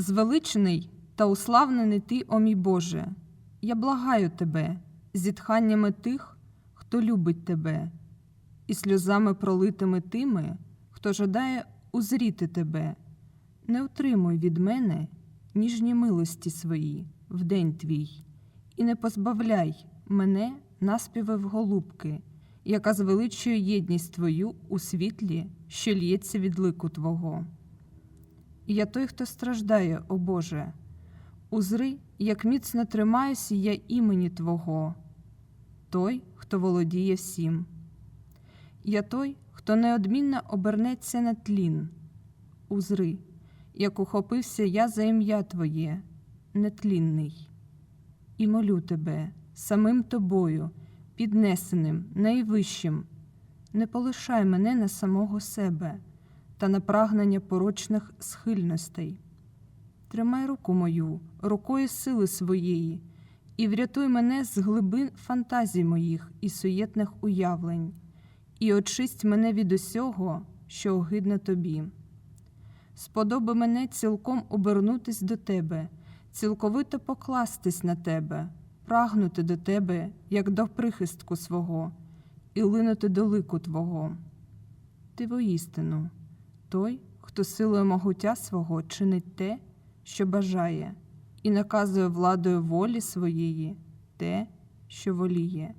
Звеличений та уславнений ти, о мій Боже, я благаю тебе зітханнями тих, хто любить тебе, і сльозами пролитими тими, хто жадає узріти тебе. Не утримуй від мене ніжні милості свої в день твій, і не позбавляй мене наспіви в голубки, яка звеличує єдність твою у світлі, що лється від лику Твого. Я той, хто страждає, о Боже, узри, як міцно тримаюся я імені Твого, той, хто володіє всім. Я той, хто неодмінно обернеться на тлін. Узри, як ухопився я за ім'я Твоє, нетлінний. І молю тебе, самим тобою, піднесеним, найвищим, не полишай мене на самого себе та на прагнення порочних схильностей. Тримай руку мою, рукою сили своєї, і врятуй мене з глибин фантазій моїх і суєтних уявлень, і очисть мене від усього, що огидне тобі. Сподоби мене цілком обернутись до тебе, цілковито покластись на тебе, прагнути до тебе, як до прихистку свого, і линути до лику Твого. Ти воістину, той, хто силою могуття свого чинить те, що бажає, і наказує владою волі своєї те, що воліє.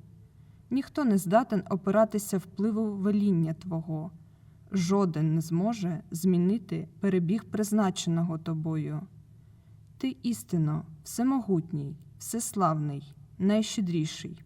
Ніхто не здатен опиратися впливу веління Твого, жоден не зможе змінити перебіг призначеного тобою. Ти істинно всемогутній, всеславний, найщедріший.